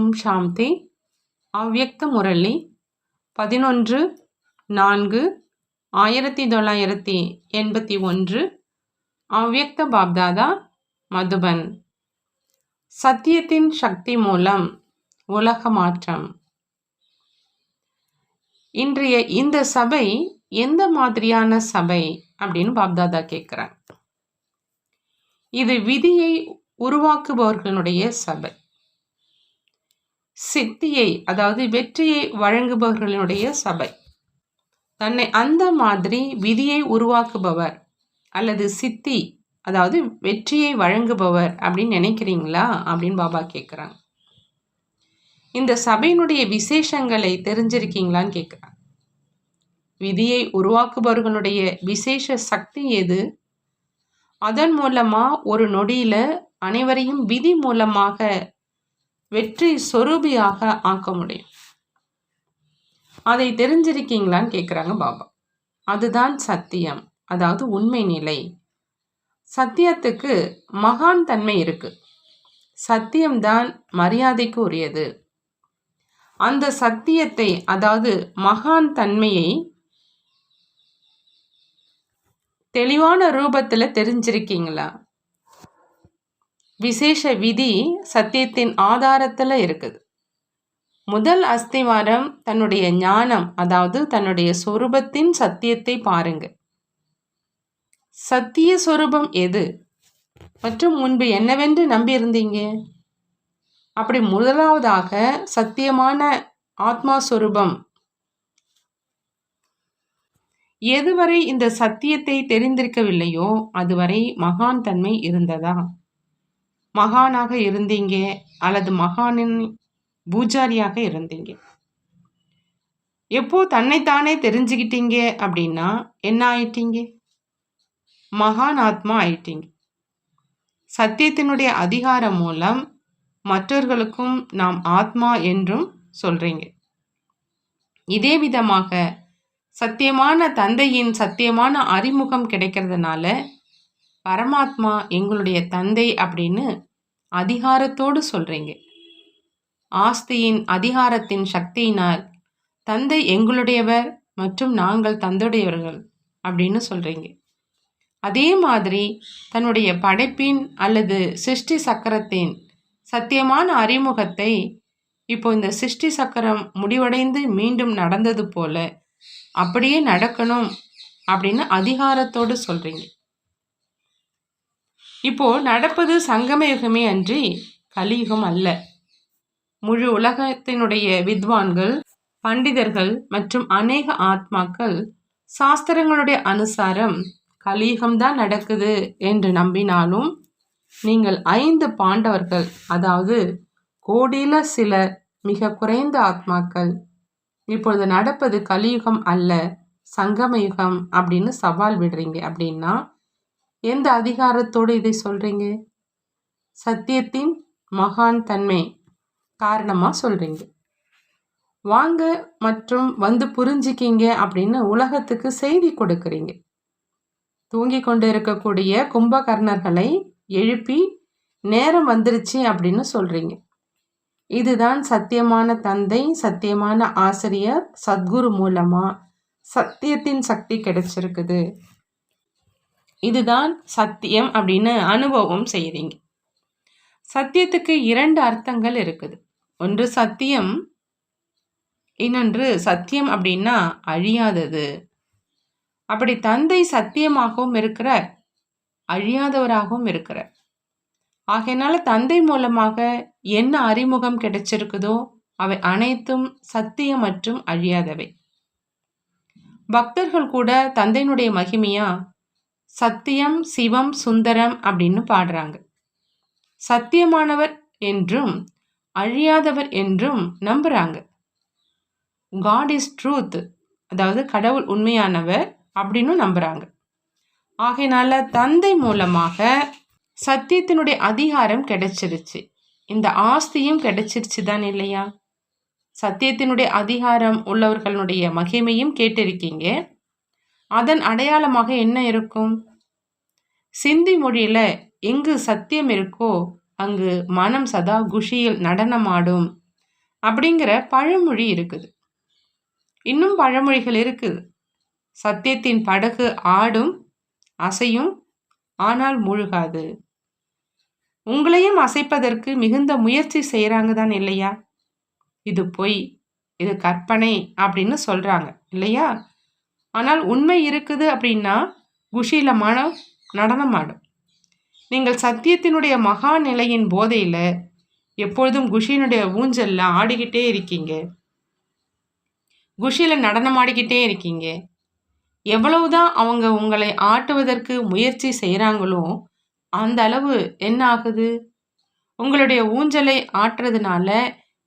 ஓம் சாந்தி. அவ்வியக்த முரளி. பதினொன்று நான்கு ஆயிரத்தி தொள்ளாயிரத்தி எண்பத்தி ஒன்று. அவ்வியக்த பாப்தாதா மதுபன். சத்தியத்தின் சக்தி மூலம் உலக மாற்றம். இன்றைய இந்த சபை எந்த மாதிரியான சபை அப்படின்னு பாப்தாதா கேட்குறாங்க இது விதியை உருவாக்குபவர்களுடைய சபை. சித்தியை அதாவது வெற்றியை வழங்குபவர்களுடைய சபை. தன்னை அந்த மாதிரி விதியை உருவாக்குபவர் அல்லது சித்தி அதாவது வெற்றியை வழங்குபவர் அப்படின்னு நினைக்கிறீங்களா அப்படின்னு பாபா கேட்குறாங்க இந்த சபையினுடைய விசேஷங்களை தெரிஞ்சிருக்கீங்களான்னு கேட்குறாங்க விதியை உருவாக்குபவர்களுடைய விசேஷ சக்தி எது? அதன் மூலமாக ஒரு நொடியில் அனைவரையும் விதி மூலமாக வெற்றி சொரூபியாக ஆக்க முடியும். அதை தெரிஞ்சிருக்கீங்களான்னு கேட்குறாங்க பாபா. அதுதான் சத்தியம். அதாவது உண்மை நிலை. சத்தியத்துக்கு மகான் தன்மை இருக்கு. சத்தியம்தான் மரியாதைக்கு உரியது. அந்த சத்தியத்தை அதாவது மகான் தன்மையை தெளிவான ரூபத்தில் தெரிஞ்சிருக்கீங்களா? விசேஷ விதி சத்தியத்தின் ஆதாரத்தில் இருக்குது. முதல் அஸ்திவாரம் தன்னுடைய ஞானம் அதாவது தன்னுடைய சொரூபத்தின் சத்தியத்தை பாருங்க. சத்திய சொரூபம் எது? மற்றும் முன்பு என்னவென்று நம்பியிருந்தீங்க? அப்படி முதலாவதாக சத்தியமான ஆத்மா சொரூபம். எதுவரை இந்த சத்தியத்தை தெரிந்திருக்கவில்லையோ அதுவரை மகான் தன்மை இருந்ததா? மகானாக இருந்தீங்க அல்லது மகானின் பூஜாரியாக இருந்தீங்க. எப்போ தன்னைத்தானே தெரிஞ்சுக்கிட்டீங்க அப்படின்னா என்ன ஆயிட்டீங்க? மகான் ஆத்மா ஆயிட்டீங்க. சத்தியத்தினுடைய அதிகாரம் மூலம் மற்றவர்களுக்கும் நாம் ஆத்மா என்றும் சொல்றீங்க. இதே விதமாக சத்தியமான தந்தையின் சத்தியமான அறிமுகம் கிடைக்கிறதுனால பரமாத்மா எங்களுடைய தந்தை அப்படின்னு அதிகாரத்தோடு சொல்கிறீங்க ஆஸ்தியின் அதிகாரத்தின் சக்தியினால் தந்தை எங்களுடையவர் மற்றும் நாங்கள் தந்தையுடையவர்கள் அப்படின்னு சொல்கிறீங்க அதே மாதிரி தன்னுடைய படைப்பின் அல்லது சிருஷ்டி சக்கரத்தின் சத்தியமான அறிமுகத்தை இப்போ இந்த சிருஷ்டி சக்கரம் முடிவடைந்து மீண்டும் நடந்தது போல அப்படியே நடக்கணும் அப்படின்னு அதிகாரத்தோடு சொல்கிறீங்க இப்போ நடப்பது சங்கமயுகமே அன்றி கலியுகம் அல்ல. முழு உலகத்தினுடைய வித்வான்கள் பண்டிதர்கள் மற்றும் அநேக ஆத்மாக்கள் சாஸ்திரங்களுடைய அனுசாரம் கலியுகம்தான் நடக்குது என்று நம்பினாலும் நீங்கள் ஐந்து பாண்டவர்கள் அதாவது கோடியில சில மிக குறைந்த ஆத்மாக்கள் இப்பொழுது நடப்பது கலியுகம் அல்ல சங்கமயுகம் அப்படின்னு சவால் விடுறீங்க அப்படின்னா எந்த அதிகாரத்தோடு இதை சொல்கிறீங்க சத்தியத்தின் மகான் தன்மை காரணமாக சொல்கிறீங்க வாங்க மற்றும் வந்து புரிஞ்சிக்கிங்க அப்படின்னு உலகத்துக்கு செய்தி கொடுக்குறீங்க. தூங்கி கொண்டு இருக்கக்கூடிய கும்பகர்ணர்களை எழுப்பி நேரம் வந்துருச்சு அப்படின்னு சொல்கிறீங்க இதுதான் சத்தியமான தந்தை சத்தியமான ஆசிரியர் சத்குரு மூலமாக சத்தியத்தின் சக்தி கிடைச்சிருக்குது. இதுதான் சத்தியம் அப்படின்னு அனுபவம் செய்கிறீங்க சத்தியத்துக்கு இரண்டு அர்த்தங்கள் இருக்குது. ஒன்று சத்தியம் இன்னொன்று சத்தியம் அப்படின்னா அழியாதது. அப்படி தந்தை சத்தியமாகவும் இருக்கிறார் அழியாதவராகவும் இருக்கிறார். ஆகையினால தந்தை மூலமாக என்ன அறிமுகம் கிடைச்சிருக்குதோ அவை அனைத்தும் சத்தியம் மற்றும் அழியாதவை. பக்தர்கள் கூட தந்தையினுடைய மகிமையா சத்தியம் சிவம் சுந்தரம் அப்படின்னு பாடுறாங்க. சத்தியமானவர் என்றும் அழியாதவர் என்றும் நம்புறாங்க. காட் இஸ் ட்ரூத் அதாவது கடவுள் உண்மையானவர் அப்படின்னு நம்புறாங்க. ஆகையினால தந்தை மூலமாக சத்தியத்தினுடைய அதிகாரம் கிடைச்சிருச்சு. இந்த ஆஸ்தியும் கிடைச்சிருச்சு தான் இல்லையா? சத்தியத்தினுடைய அதிகாரம் உள்ளவர்களுடைய மகிமையும் கேட்டிருக்கீங்க. அதன் அடையாளமாக என்ன இருக்கும்? சிந்தி மொழியில் எங்கு சத்தியம் இருக்கோ அங்கு மனம் சதா குஷியில் நடனமாடும் அப்படிங்கிற பழமொழி இருக்குது. இன்னும் பழமொழிகள் இருக்குது. சத்தியத்தின் படகு ஆடும் அசையும் ஆனால் முழுகாது. உங்களையும் அசைப்பதற்கு மிகுந்த முயற்சி செய்கிறாங்க தான் இல்லையா? இது பொய் இது கற்பனை அப்படின்னு சொல்கிறாங்க இல்லையா? ஆனால் உண்மை இருக்குது அப்படின்னா குஷியில் மனம் நடனம் ஆடும். நீங்கள் சத்தியத்தினுடைய மகா நிலையின் போதையில் எப்பொழுதும் குஷியினுடைய ஊஞ்சலில் ஆடிக்கிட்டே இருக்கீங்க. குஷியில் நடனம் ஆடிக்கிட்டே இருக்கீங்க. எவ்வளவுதான் அவங்க உங்களை ஆட்டுவதற்கு முயற்சி செய்கிறாங்களோ அந்த அளவு என்ன ஆகுது? உங்களுடைய ஊஞ்சலை ஆட்டுறதுனால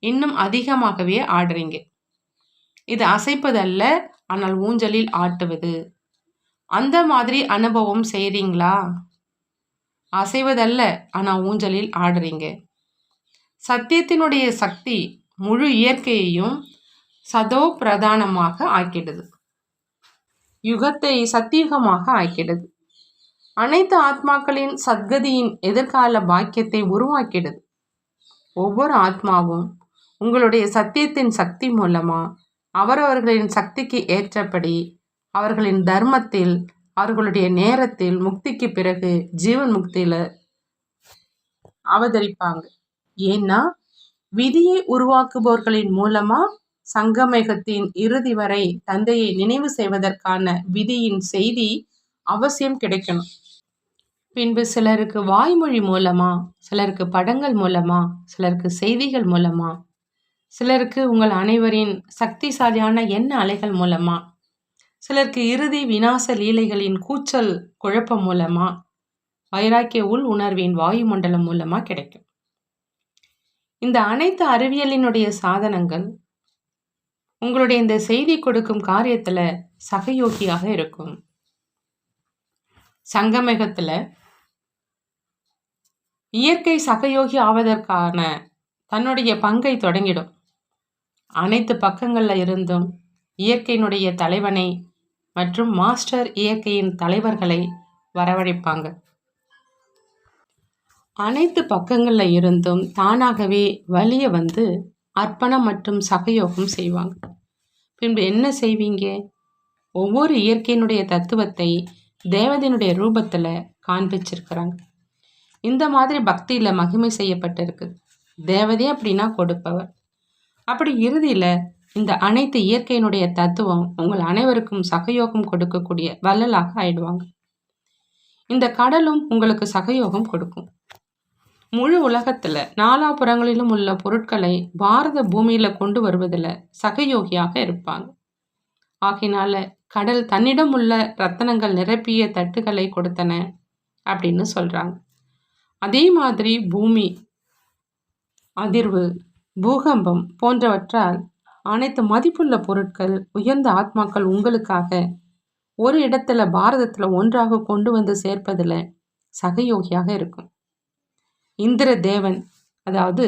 இன்னும் அதிகமாகவே ஆடுறீங்க. இது அசைப்பதல்ல ஆனால் ஊஞ்சலில் ஆட்டுவது. அந்த மாதிரி அனுபவம் செய்கிறீங்களா அசைவதல்ல ஆனால் ஊஞ்சலில் ஆடுறீங்க. சத்தியத்தினுடைய சக்தி முழு இயற்கையையும் சதோ பிரதானமாக ஆக்கிடுது. யுகத்தை சத்தியுகமாக ஆக்கிடுது. அனைத்து ஆத்மாக்களின் சத்கதியின் எதிர்கால பாக்கியத்தை உருவாக்கிடுது. ஒவ்வொரு ஆத்மாவும் உங்களுடைய சத்தியத்தின் சக்தி மூலமாக அவரவர்களின் சக்திக்கு ஏற்றபடி அவர்களின் தர்மத்தில் அவர்களுடைய நேரத்தில் முக்திக்கு பிறகு ஜீவன் முக்தியில் அவதரிப்பாங்க. ஏன்னா விதியை உருவாக்குபவர்களின் மூலமா சங்கமேகத்தின் இறுதி வரை தந்தையை நினைவு செய்வதற்கான விதியின் செய்தி அவசியம் கிடைக்கணும். பின்பு சிலருக்கு வாய்மொழி மூலமா சிலருக்கு படங்கள் மூலமா சிலருக்கு செய்திகள் மூலமா சிலருக்கு உங்கள் அனைவரின் சக்திசாலியான எண்ண அலைகள் மூலமா சிலருக்கு இறுதி விநாச லீலைகளின் கூச்சல் குழப்பம் மூலமா வைராக்கிய உள் உணர்வின் வாயுமண்டலம் மூலமா கிடைக்கும். இந்த அனைத்து அறிவியலினுடைய சாதனங்கள் உங்களுடைய இந்த செய்தி கொடுக்கும் காரியத்துல சகயோகியாக இருக்கும். சங்கமேகத்துல இயற்கை சகயோகி ஆவதற்கான தன்னுடைய பங்கை தொடங்கிடும். அனைத்து பக்கங்களில் இருந்தும் இயற்கையினுடைய தலைவனை மற்றும் மாஸ்டர் இயற்கையின் தலைவர்களை வரவழைப்பாங்க. அனைத்து பக்கங்களில் இருந்தும் தானாகவே வலிய வந்து அர்ப்பணம் மற்றும் சகயோகம் செய்வாங்க. பின்பு என்ன செய்வீங்க? ஒவ்வொரு இயற்கையினுடைய தத்துவத்தை தேவதையினுடைய ரூபத்தில் காண்பிச்சிருக்கிறாங்க. இந்த மாதிரி பக்தியில் மகிமை செய்யப்பட்டிருக்கு. தேவதே அப்படின்னா கொடுப்பவர். அப்படி இறுதியில் இந்த அனைத்து இயற்கையினுடைய தத்துவம் உங்கள் அனைவருக்கும் சகயோகம் கொடுக்கக்கூடிய வள்ளலாக ஆயிடுவாங்க. இந்த கடலும் உங்களுக்கு சகயோகம் கொடுக்கும். முழு உலகத்தில் நாலாபுறங்களிலும் உள்ள பொருட்களை பாரத பூமியில் கொண்டு வருவதில் சகயோகியாக இருப்பாங்க. ஆகினால கடல் தன்னிடம் உள்ள ரத்தனங்கள் நிரப்பிய தட்டுகளை கொடுத்தன அப்படின்னு சொல்கிறாங்க அதே மாதிரி பூமி அதிர்வு பூகம்பம் போன்றவற்றால் அனைத்து மதிப்புள்ள பொருட்கள் உயர்ந்த ஆத்மாக்கள் உங்களுக்காக ஒரு இடத்துல பாரதத்தில் ஒன்றாக கொண்டு வந்து சேர்ப்பதில் சகயோகியாக இருக்கும். இந்திர தேவன் அதாவது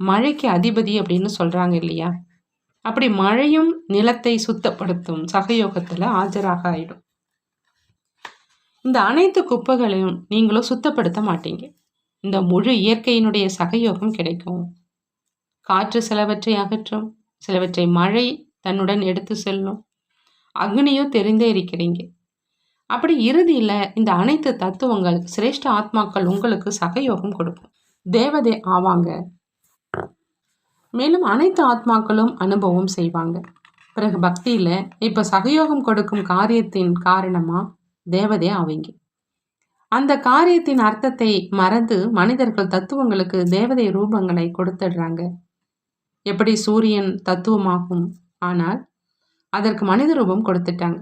மழைக்கு அதிபதி அப்படின்னு சொல்கிறாங்க இல்லையா? அப்படி மழையும் நிலத்தை சுத்தப்படுத்தும் சகயோகத்தில் ஆஜராக ஆயிடும். இந்த அனைத்து குப்பைகளையும் நீங்களும் சுத்தப்படுத்த மாட்டீங்க. இந்த முழு இயற்கையினுடைய சகயோகம் கிடைக்கும். காற்று சிலவற்றை அகற்றும் சிலவற்றை மழை தன்னுடன் எடுத்து செல்லும். அக்னியோ தெரிந்தே இருக்கிறீங்க. அப்படி இறுதியில் இந்த அனைத்து தத்துவங்கள் சிரேஷ்ட ஆத்மாக்கள் உங்களுக்கு சகயோகம் கொடுக்கும். தேவதை ஆவாங்க. மேலும் அனைத்து ஆத்மாக்களும் அனுபவம் செய்வாங்க. பிறகு பக்தியில் இப்போ சகயோகம் கொடுக்கும் காரியத்தின் காரணமாக தேவதை ஆவீங்க. அந்த காரியத்தின் அர்த்தத்தை மறந்து மனிதர்கள் தத்துவங்களுக்கு தேவதை ரூபங்களை கொடுத்துடுறாங்க. எப்படி சூரியன் தத்துவமாகும் ஆனால் அதற்கு மனித ரூபம் கொடுத்துட்டாங்க.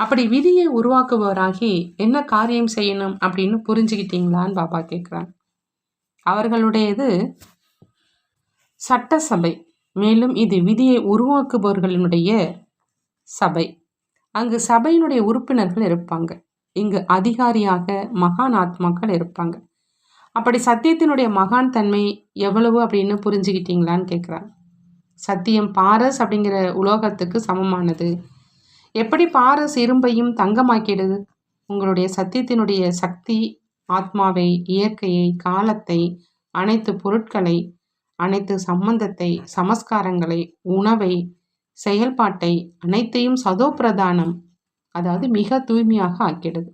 அப்படி விதியை உருவாக்குபவராகி என்ன காரியம் செய்யணும் அப்படின்னு புரிஞ்சுக்கிட்டீங்களான்னு பாபா கேட்குறாங்க. அவர்களுடையது சட்டசபை. மேலும் இது விதியை உருவாக்குபவர்களினுடைய சபை. அங்கு சபையினுடைய உறுப்பினர்கள் இருப்பாங்க. இங்கு அதிகாரியாக மகான் ஆத்மாக்கள் இருப்பாங்க. அப்படி சத்தியத்தினுடைய மகான் தன்மை எவ்வளவு அப்படின்னு புரிஞ்சுக்கிட்டீங்களான்னு கேட்குறான் சத்தியம் பாரஸ் அப்படிங்கிற உலோகத்துக்கு சமமானது. எப்படி பாரஸ் இரும்பையும் தங்கமாக்கிடுது உங்களுடைய சத்தியத்தினுடைய சக்தி ஆத்மாவை இயற்கையை காலத்தை அனைத்து பொருட்களை அனைத்து சம்பந்தத்தை சமஸ்காரங்களை உணவை செயல்பாட்டை அனைத்தையும் சதோப்பிரதானம் அதாவது மிக தூய்மையாக ஆக்கிடுது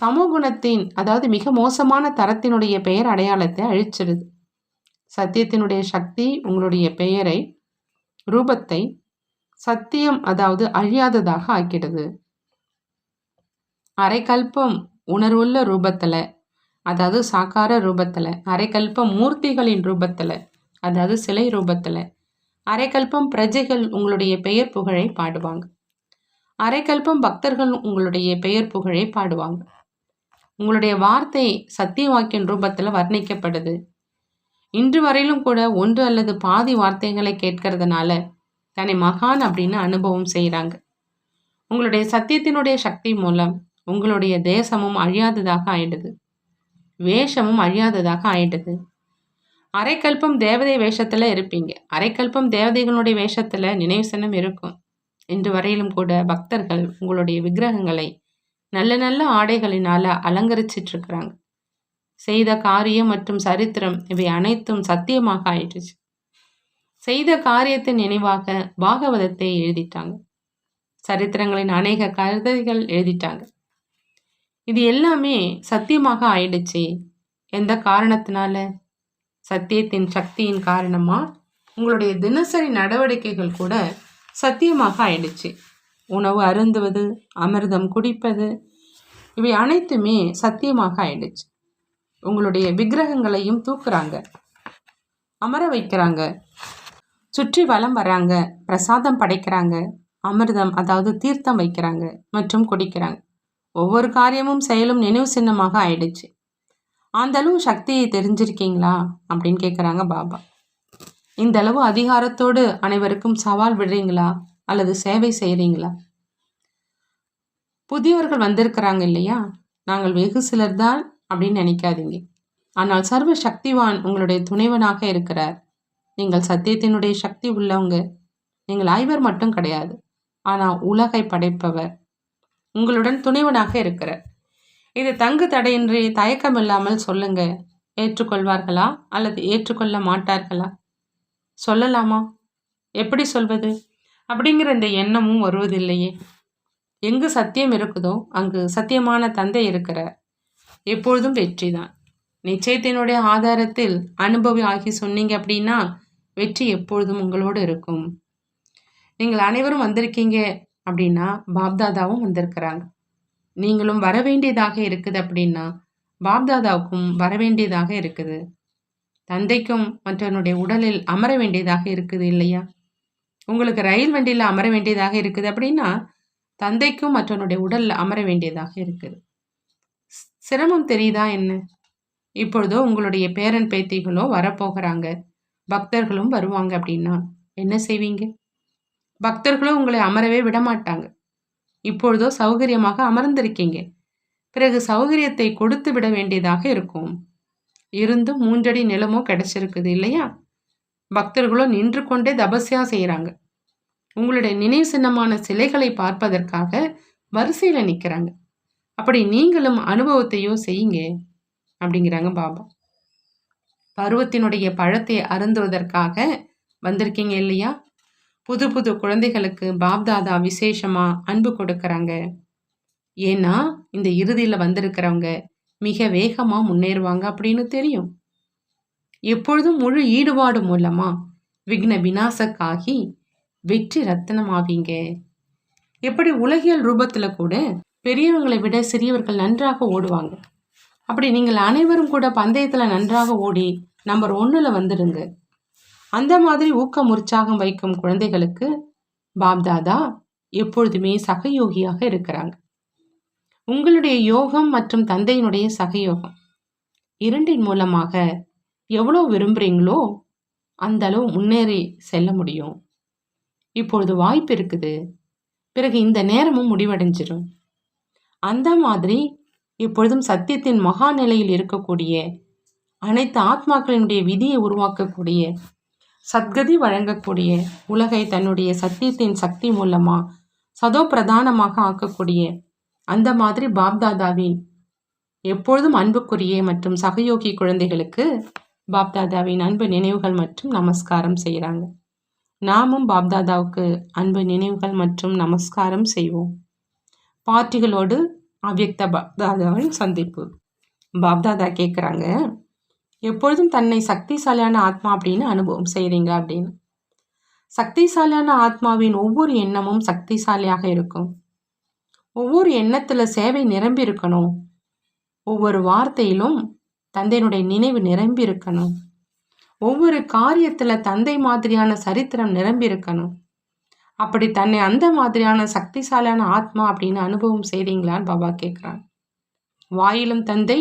தமோ குணத்தின் அதாவது மிக மோசமான தரத்தினுடைய பெயர் அடையாளத்தை அழிச்சிடுது சத்தியத்தினுடைய சக்தி உங்களுடைய பெயரை ரூபத்தை சத்தியம் அதாவது அழியாததாக ஆக்கிடுது. அரைக்கல்பம் உணர்வுள்ள ரூபத்தில் அதாவது சாக்கார ரூபத்தில் அரைக்கல்பம் மூர்த்திகளின் ரூபத்தில் அதாவது சிலை ரூபத்தில் அரைக்கல்பம் பிரஜைகள் உங்களுடைய பெயர் புகழை பாடுவாங்க. அரைக்கல்பம் பக்தர்கள் உங்களுடைய பெயர் புகழை பாடுவாங்க. உங்களுடைய வார்த்தை சத்திய வாக்கின் ரூபத்தில் வர்ணிக்கப்படுது. இன்று வரையிலும் கூட ஒன்று அல்லது பாதி வார்த்தைகளை கேட்கறதுனால தன்னை மகான் அப்படின்னு அனுபவம் செய்கிறாங்க உங்களுடைய சத்தியத்தினுடைய சக்தி மூலம் உங்களுடைய தேசமும் அழியாததாக ஆயிடுது. வேஷமும் அழியாததாக ஆயிடுது. அரைக்கல்பம் தேவதை வேஷத்தில் இருப்பீங்க. அரைக்கல்பம் தேவதைகளுடைய வேஷத்தில் நினைவு சின்னம் இருக்கும். இன்று வரையிலும் கூட பக்தர்கள் உங்களுடைய விக்கிரகங்களை நல்ல நல்ல ஆடைகளினால அலங்கரிச்சிட்டு இருக்கிறாங்க செய்த காரியம் மற்றும் சரித்திரம் இவை அனைத்தும் சத்தியமாக ஆயிடுச்சு. செய்த காரியத்தின் நினைவாக பாகவதத்தை எழுதிட்டாங்க. சரித்திரங்களின் அநேக கருதைகள் எழுதிட்டாங்க. இது எல்லாமே சத்தியமாக ஆயிடுச்சு. எந்த காரணத்தினால? சத்தியத்தின் சக்தியின் காரணமா? உங்களுடைய தினசரி நடவடிக்கைகள் கூட சத்தியமாக ஆயிடுச்சு. உணவு அருந்துவது அமிர்தம் குடிப்பது இவை அனைத்துமே சத்தியமாக ஆயிடுச்சு. உங்களுடைய விக்கிரகங்களையும் தூக்குறாங்க. அமர வைக்கிறாங்க. சுற்றி வலம் வராங்க. பிரசாதம் படைக்கிறாங்க. அமிர்தம் அதாவது தீர்த்தம் வைக்கிறாங்க. மற்றும் குடிக்கிறாங்க. ஒவ்வொரு காரியமும் செயலும் நினைவு சின்னமாக ஆயிடுச்சு. அந்த அளவு சக்தியை தெரிஞ்சிருக்கீங்களா? அப்படின்னு கேட்குறாங்க பாபா. இந்த அளவு அதிகாரத்தோடு அனைவருக்கும் சவால் விடுறீங்களா? அல்லது சேவை செய்கிறீங்களா புதியவர்கள் வந்திருக்கிறாங்க இல்லையா? நாங்கள் வெகு சிலர் தான் அப்படின்னு நினைக்காதீங்க. ஆனால் சர்வ சக்திவான் உங்களுடைய துணைவனாக இருக்கிறார். நீங்கள் சத்தியத்தினுடைய சக்தி உள்ளவங்க. நீங்கள் ஐவர் மட்டும் கிடையாது. ஆனால் உலகை படைப்பவர். உங்களுடன் துணைவனாக இருக்கிறார். இது தங்கு தடையின்றி தயக்கம் இல்லாமல் சொல்லுங்க. ஏற்றுக்கொள்வார்களா? அல்லது ஏற்றுக்கொள்ள மாட்டார்களா? சொல்லலாமா? எப்படி சொல்வது? அப்படிங்கிற இந்த எண்ணமும் வருவதில்லையே. எங்கு சத்தியம் இருக்குதோ அங்கு சத்தியமான தந்தை இருக்கிறார் எப்பொழுதும் வெற்றி தான் நிச்சயத்தினுடைய ஆதாரத்தில் அனுபவி ஆகி சொன்னீங்க அப்படின்னா வெற்றி எப்பொழுதும் உங்களோடு இருக்கும். நீங்கள் அனைவரும் வந்திருக்கீங்க அப்படின்னா பாப்தாதாவும் வந்திருக்கிறாங்க. நீங்களும் வர வேண்டியதாக இருக்குது அப்படின்னா பாப்தாதாவுக்கும் வர வேண்டியதாக இருக்குது. தந்தைக்கும் மற்றவனுடைய உடலில் அமர வேண்டியதாக இருக்குது இல்லையா? உங்களுக்கு ரயில் வண்டியில் அமர வேண்டியதாக இருக்குது அப்படின்னா தந்தைக்கும் மற்றவனுடைய உடலில் அமர வேண்டியதாக இருக்குது. சிரமம் தெரியுதா என்ன? இப்பொழுதோ உங்களுடைய பேரன் பேத்திகளோ வரப்போகிறாங்க. பக்தர்களும் வருவாங்க அப்படின்னா என்ன செய்வீங்க? பக்தர்களும் உங்களை அமரவே விட மாட்டாங்க இப்பொழுதோ சௌகரியமாக அமர்ந்திருக்கீங்க. பிறகு சௌகரியத்தை கொடுத்து விட வேண்டியதாக இருக்கும். இருந்தும் மூன்றடி நிலமோ கிடைச்சிருக்குது இல்லையா? பக்தர்களோ நின்று கொண்டே தபஸ்யா செய்கிறாங்க உங்களுடைய நினைவு சின்னமான சிலைகளை பார்ப்பதற்காக வரிசையில் நிற்கிறாங்க அப்படி நீங்களும் அனுபவத்தையும் செய்யுங்க அப்படிங்கிறாங்க பாபா. பருவத்தினுடைய பழத்தை அருந்துவதற்காக வந்திருக்கீங்க இல்லையா? புது புது குழந்தைகளுக்கு பாப்தாதா விசேஷமாக அன்பு கொடுக்குறாங்க. ஏன்னா இந்த இறுதியில் வந்திருக்கிறவங்க மிக வேகமாக முன்னேறுவாங்க அப்படின்னு தெரியும். எப்பொழுதும் முழு ஈடுபாடு மூலமா விக்ன விநாசக்காகி வெற்றி ரத்தனமாவீங்க. எப்படி உலகியல் ரூபத்தில் கூட பெரியவங்களை விட சிறியவர்கள் நன்றாக ஓடுவாங்க. அப்படி நீங்கள் அனைவரும் கூட பந்தயத்தில் நன்றாக ஓடி நம்பர் ஒன்றில் வந்துடுங்க அந்த மாதிரி ஊக்கம் உற்சாகம் வைக்கும் குழந்தைகளுக்கு பாப்தாதா எப்பொழுதுமே சகயோகியாக இருக்கிறாங்க. உங்களுடைய யோகம் மற்றும் தந்தையினுடைய சகயோகம் இரண்டின் மூலமாக எவ்வளோ விரும்புகிறீங்களோ அந்த அளவு முன்னேறி செல்ல முடியும். இப்பொழுது வாய்ப்பு இருக்குது. பிறகு இந்த நேரமும் முடிவடைஞ்சிடும். அந்த மாதிரி இப்பொழுதும் சத்தியத்தின் மகா நிலையில் இருக்கக்கூடிய அனைத்து ஆத்மாக்களினுடைய விதியை உருவாக்கக்கூடிய சத்கதி வழங்கக்கூடிய உலகை தன்னுடைய சத்தியத்தின் சக்தி மூலமாக சதோ பிரதானமாக ஆக்கக்கூடிய அந்த மாதிரி பாப்தாதாவின் எப்பொழுதும் அன்புக்குரிய மற்றும் சகயோகி குழந்தைகளுக்கு பாப்தாதாவின் அன்பு நினைவுகள் மற்றும் நமஸ்காரம் செய்கிறாங்க. நாமும் பாப்தாதாவுக்கு அன்பு நினைவுகள் மற்றும் நமஸ்காரம் செய்வோம். பாட்டிகளோடு அவ்யக்த பாப்தாதாவின் சந்திப்பு. பாப்தாதா கேட்குறாங்க எப்பொழுதும் தன்னை சக்திசாலியான ஆத்மா அப்படின்னு அனுபவம் செய்கிறீங்க அப்படின்னு. சக்திசாலியான ஆத்மாவின் ஒவ்வொரு எண்ணமும் சக்திசாலியாக இருக்கும். ஒவ்வொரு எண்ணத்தில் சேவை நிரம்பி இருக்கணும் ஒவ்வொரு வார்த்தையிலும் தந்தையினுடைய நினைவு நிரம்பி இருக்கணும் ஒவ்வொரு காரியத்தில் தந்தை மாதிரியான சரித்திரம் நிரம்பி இருக்கணும் அப்படி தன்னை அந்த மாதிரியான சக்திசாலியான ஆத்மா அப்படின்னு அனுபவம் செய்தீங்களான்னு பாபா கேட்குறான் வாயிலும் தந்தை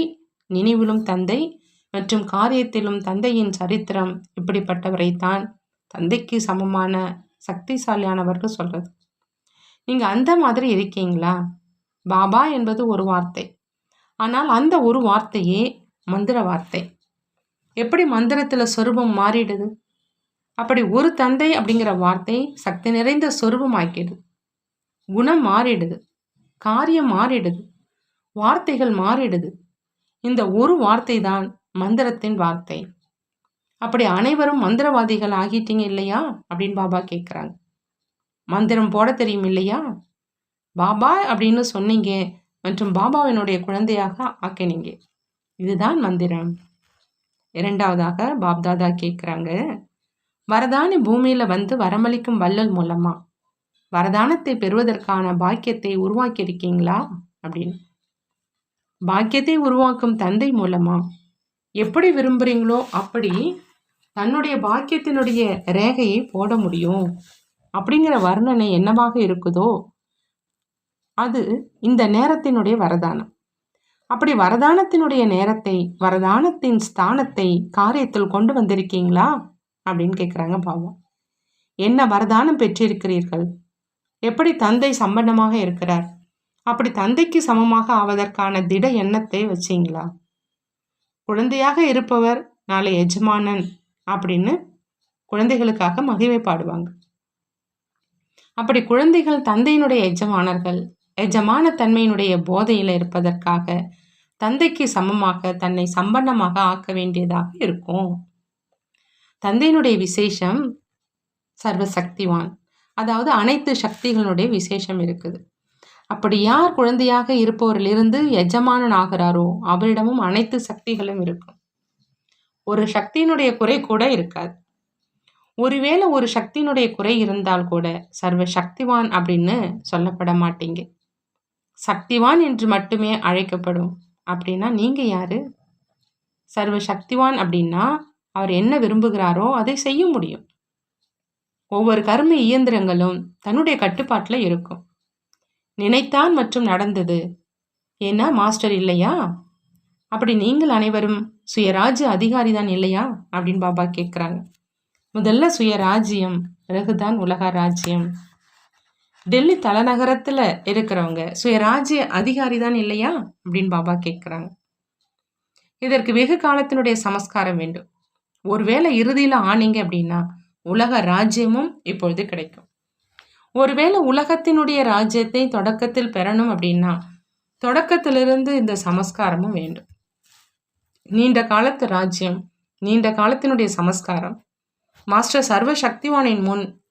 நினைவிலும் தந்தை மற்றும் காரியத்திலும் தந்தையின் சரித்திரம் இப்படிப்பட்டவரைத்தான் தந்தைக்கு சமமான சக்திசாலியானவர்கள் சொல்கிறது நீங்கள் அந்த மாதிரி இருக்கீங்களா? பாபா என்பது ஒரு வார்த்தை. ஆனால் அந்த ஒரு வார்த்தையே மந்திர வார்த்தை. எப்படி மந்திரத்தில் சொரூபம் மாறிடுது? அப்படி ஒரு தந்தை அப்படிங்கிற வார்த்தை சக்தி நிறைந்த சொரூபம் ஆக்கிடுது குணம் மாறிடுது. காரியம் மாறிடுது. வார்த்தைகள் மாறிடுது. இந்த ஒரு வார்த்தை தான் மந்திரத்தின் வார்த்தை. அப்படி அனைவரும் மந்திரவாதிகள் ஆகிட்டீங்க இல்லையா? அப்படின்னு பாபா கேட்குறாங்க மந்திரம் போட தெரியும் இல்லையா? பாபா அப்படின்னு சொன்னீங்க. மற்றும் பாபாவினுடைய குழந்தையாக ஆக்கினீங்க. இதுதான் மந்திரம். இரண்டாவதாக பாப்தாதா கேட்குறாங்க வரதானி பூமியில் வந்து வரமளிக்கும் வள்ளல் மூலமா? வரதானத்தை பெறுவதற்கான பாக்கியத்தை உருவாக்கி இருக்கீங்களா அப்படின்னு. பாக்கியத்தை உருவாக்கும் தந்தை மூலமா? எப்படி விரும்புகிறீங்களோ அப்படி தன்னுடைய பாக்கியத்தினுடைய ரேகையை போட முடியும். அப்படிங்கிற வர்ணனை என்னவாக இருக்குதோ அது இந்த நேரத்தினுடைய வரதானம். அப்படி வரதானத்தினுடைய நேரத்தை வரதானத்தின் ஸ்தானத்தை காரியத்தில் கொண்டு வந்திருக்கீங்களா? அப்படின்னு கேட்குறாங்க பாவம். என்ன வரதானம் பெற்றிருக்கிறீர்கள்? எப்படி தந்தை சம்பந்தமாக இருக்கிறார்? அப்படி தந்தைக்கு சமமாக ஆவதற்கான திட எண்ணத்தை வச்சிங்களா? குழந்தையாக இருப்பவர் நாளை எஜமானன் அப்படின்னு குழந்தைகளுக்காக மகிழ்வை பாடுவாங்க. அப்படி குழந்தைகள் தந்தையினுடைய எஜமானர்கள் எஜமான தன்மையினுடைய போதையில் இருப்பதற்காக தந்தைக்கு சமமாக தன்னை சம்பன்னமாக ஆக்க வேண்டியதாக இருக்கும். தந்தையினுடைய விசேஷம் சர்வசக்திவான். அதாவது அனைத்து சக்திகளுடைய விசேஷம் இருக்குது. அப்படி யார் குழந்தையாக இருப்பவரிலிருந்து எஜமானன் ஆகிறாரோ அவரிடமும் அனைத்து சக்திகளும் இருக்கும். ஒரு சக்தியினுடைய குறை கூட இருக்காது. ஒருவேளை ஒரு சக்தியினுடைய குறை இருந்தால் கூட சர்வ சக்திவான் அப்படின்னு சொல்லப்பட மாட்டீங்க. சக்திவான் என்று மட்டுமே அழைக்கப்படும். அப்படின்னா நீங்கள் யார்? சர்வ சக்திவான் அப்படின்னா அவர் என்ன விரும்புகிறாரோ அதை செய்ய முடியும். ஒவ்வொரு கர்ம இயந்திரங்களும் தன்னுடைய கட்டுப்பாட்டில் இருக்கும். நினைத்தான் மற்றும் நடந்தது. ஏன்னா மாஸ்டர் இல்லையா? அப்படி நீங்கள் அனைவரும் சுயராஜ்ய அதிகாரி தான் இல்லையா? அப்படின்னு பாபா கேட்குறாங்க முதல்ல சுயராஜ்யம் பிறகுதான் உலக ராஜ்யம். டெல்லி தலைநகரத்தில் இருக்கிறவங்க சுயராஜ்ய அதிகாரி தான் இல்லையா? அப்படின்னு பாபா கேட்குறாங்க இதற்கு வெகு காலத்தினுடைய சமஸ்காரம் வேண்டும். ஒருவேளை இறுதியில் ஆனீங்க அப்படின்னா உலக ராஜ்யமும் இப்பொழுது கிடைக்கும். ஒருவேளை உலகத்தினுடைய ராஜ்யத்தை தொடக்கத்தில் பெறணும் அப்படின்னா தொடக்கத்திலிருந்து இந்த சமஸ்காரமும் வேண்டும். நீண்ட காலத்து ராஜ்யம் நீண்ட காலத்தினுடைய சமஸ்காரம். மாஸ்டர் சர்வ சக்திவானின் முன்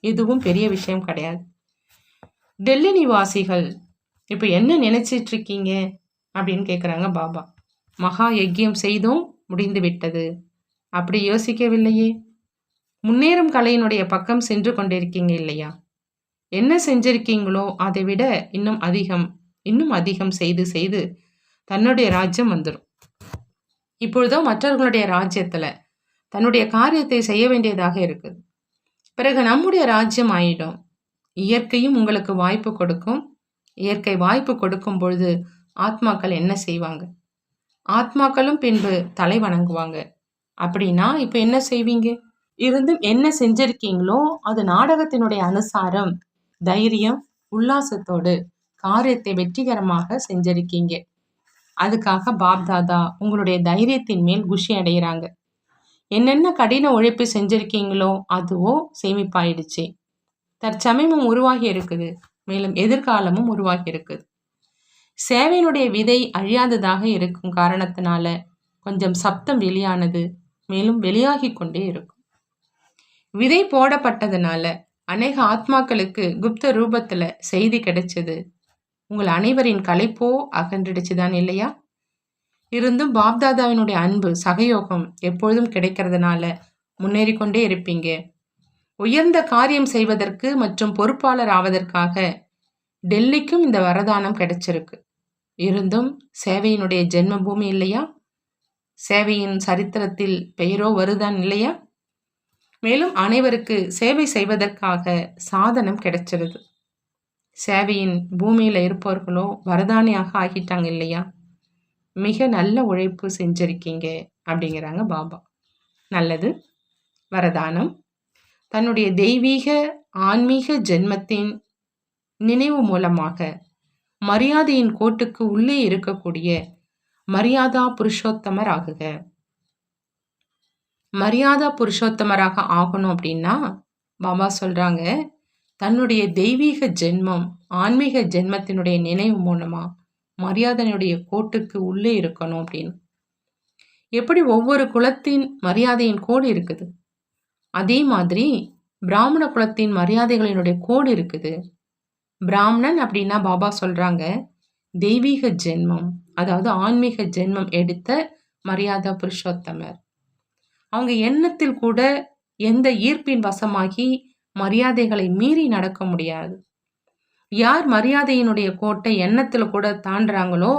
இதுவும் பெரிய விஷயம் கிடையாது. டெல்லி நிவாசிகள் இப்போ என்ன நினைச்சிட்டு இருக்கீங்க அப்படின்னு கேட்குறாங்க பாபா. மகா யஜ்யம் செய்தும் முடிந்து விட்டது. அப்படி யோசிக்கவில்லையே. முன்னேறும் கலையினுடைய பக்கம் சென்று கொண்டிருக்கீங்க இல்லையா? என்ன செஞ்சிருக்கீங்களோ அதை விட இன்னும் அதிகம் இன்னும் அதிகம் செய்து செய்து தன்னுடைய ராஜ்யம் வந்துடும் இப்பொழுதோ மற்றவர்களுடைய ராஜ்யத்தில் தன்னுடைய காரியத்தை செய்ய வேண்டியதாக இருக்குது. பிறகு நம்முடைய ராஜ்யம் ஆயிடும். இயற்கையும் உங்களுக்கு வாய்ப்பு கொடுக்கும். இயற்கை வாய்ப்பு கொடுக்கும் பொழுது ஆத்மாக்கள் என்ன செய்வாங்க? ஆத்மாக்களும் பின்பு தலை வணங்குவாங்க. அப்படின்னா இப்போ என்ன செய்வீங்க? இருந்தும் என்ன செஞ்சிருக்கீங்களோ அது நாடகத்தினுடைய அனுசாரம் தைரியம் உல்லாசத்தோடு காரியத்தை வெற்றிகரமாக செஞ்சிருக்கீங்க. அதுக்காக பாப்தாதா உங்களுடைய தைரியத்தின் மேல் குஷி அடைகிறாங்க என்னென்ன கடின உழைப்பு செஞ்சிருக்கீங்களோ அதுவோ சேமிப்பாயிடுச்சு. தற்சமயமும் உருவாகி இருக்குது. மேலும் எதிர்காலமும் உருவாகி இருக்குது. சேவையினுடைய விதை அழியாததாக இருக்கும் காரணத்தினால கொஞ்சம் சப்தம் வெளியானது மேலும் வெளியாகி கொண்டே இருக்கும். விதை போடப்பட்டதுனால அநேக ஆத்மாக்களுக்கு குப்த ரூபத்துல செய்தி கிடைச்சது. உங்கள் அனைவரின் கலைப்போ அகன்றிடுச்சுதான் இல்லையா? இருந்தும் பாப்தாதாவினுடைய அன்பு சகயோகம் எப்பொழுதும் கிடைக்கிறதுனால முன்னேறி கொண்டே இருப்பீங்க. உயர்ந்த காரியம் செய்வதற்கு மற்றும் பொறுப்பாளர் ஆவதற்காக டெல்லிக்கும் இந்த வரதானம் கிடைச்சிருக்கு. இருந்தும் சேவையினுடைய ஜென்ம பூமி இல்லையா? சேவையின் சரித்திரத்தில் பெயரோ வருதான் இல்லையா? மேலும் அனைவருக்கு சேவை செய்வதற்காக சாதனம் கிடைச்சிருது. சேவையின் பூமியில் இருப்பவர்களோ வரதானியாக ஆகிட்டாங்க இல்லையா? மிக நல்ல உழைப்பு செஞ்சிருக்கீங்க அப்படிங்கிறாங்க பாபா. நல்லது. வரதானம் தன்னுடைய தெய்வீக ஆன்மீக ஜென்மத்தின் நினைவு மூலமாக மரியாதையின் கோட்டுக்கு உள்ளே இருக்கக்கூடிய மரியாதா புருஷோத்தமர் ஆகுக மரியாதா புருஷோத்தமராக ஆகணும் அப்படின்னா பாபா சொல்றாங்க தன்னுடைய தெய்வீக ஜென்மம் ஆன்மீக ஜென்மத்தினுடைய நினைவு மூலமா மரியாதையினுடைய கோட்டுக்கு உள்ளே இருக்கணும் அப்படின்னு. எப்படி ஒவ்வொரு குலத்தின் மரியாதையின் கோடு இருக்குது? அதே மாதிரி பிராமண குலத்தின் மரியாதைகளினுடைய கோடு இருக்குது. பிராமணன் அப்படின்னா பாபா சொல்கிறாங்க தெய்வீக ஜென்மம் அதாவது ஆன்மீக ஜென்மம் எடுத்த மரியாதா புருஷோத்தமர். அவங்க எண்ணத்தில் கூட எந்த ஈர்ப்பின் வசமாகி மரியாதைகளை மீறி நடக்க முடியாது. யார் மரியாதையினுடைய கோட்டை எண்ணத்தில் கூட தாண்டுறாங்களோ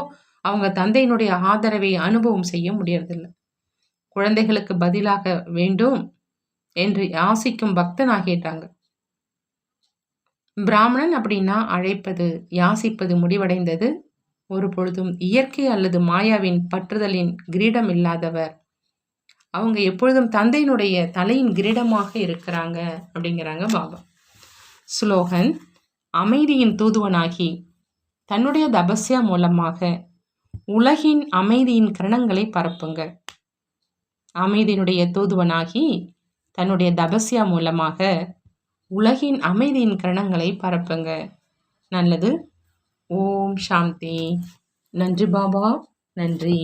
அவங்க தந்தையினுடைய ஆதரவை அனுபவம் செய்ய முடியறதில்லை. குழந்தைகளுக்கு பதிலாக வேண்டும் என்று யாசிக்கும் பக்தனாகிட்டாங்க. பிராமணன் அப்படின்னா அழைப்பது யாசிப்பது முடிவடைந்தது. ஒரு பொழுதும் இயற்கை அல்லது மாயாவின் பற்றுதலின் கிரீடம் இல்லாதவர். அவங்க எப்பொழுதும் தந்தையினுடைய தலையின் கிரீடமாக இருக்கிறாங்க அப்படிங்கிறாங்க பாபா. ஸ்லோகன் அமைதியின் தூதுவனாகி தன்னுடைய தபஸ்யா மூலமாக உலகின் அமைதியின் கிரணங்களை பரப்புங்க. அமைதியினுடைய தூதுவனாகி தன்னுடைய தபஸ்யா மூலமாக உலகின் அமைதியின் கிரணங்களை பரப்புங்க. நல்லது. ஓம் சாந்தி. நன்றி பாபா. நன்றி.